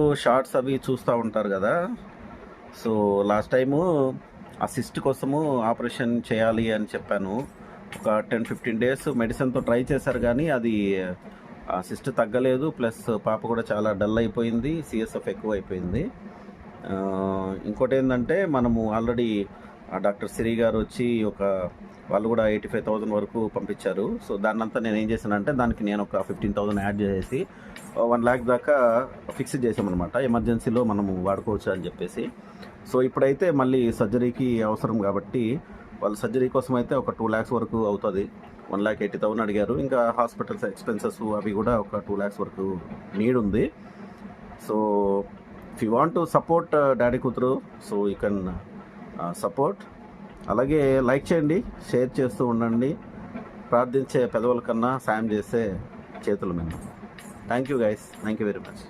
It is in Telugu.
షార్ట్స్ అవి చూస్తూ ఉంటారు కదా. సో లాస్ట్ టైము ఆ సిస్ట్ కోసము ఆపరేషన్ చేయాలి అని చెప్పాను. ఒక టెన్ ఫిఫ్టీన్ డేస్ మెడిసిన్తో ట్రై చేశారు కానీ అది ఆ సిస్ట్ తగ్గలేదు. ప్లస్ పాప కూడా చాలా డల్ అయిపోయింది సిఎస్ఎఫ్ ఎక్కువ అయిపోయింది ఇంకోటి ఏంటంటే మనము ఆల్రెడీ డాక్టర్ సిరి గారు వచ్చి ఒక వాళ్ళు కూడా ఎయిటీ ఫైవ్ థౌసండ్ వరకు పంపించారు. సో దాన్నంతా నేను ఏం చేశానంటే దానికి నేను ఒక ఫిఫ్టీన్ థౌసండ్ యాడ్ చేసి వన్ ల్యాక్ దాకా ఫిక్స్ చేసామన్నమాట ఎమర్జెన్సీలో మనము వాడుకోవచ్చు అని చెప్పేసి. సో ఇప్పుడైతే మళ్ళీ సర్జరీకి అవసరం కాబట్టి వాళ్ళ సర్జరీ కోసం అయితే ఒక టూ ల్యాక్స్ వరకు అవుతుంది. వన్ ల్యాక్ ఎయిటీ థౌసండ్ అడిగారు. ఇంకా హాస్పిటల్స్ ఎక్స్పెన్సెస్ అవి కూడా ఒక టూ ల్యాక్స్ వరకు నీడ్ ఉంది. So if you want to support daddy కూతురు సో యూ కెన్ సపోర్ట్ అలాగే లైక్ చేయండి షేర్ చేస్తూ ఉండండి. ప్రార్థించే పెదవుల కన్నా సాయం చేసే చేతుల మీద. Thank you guys thank you very much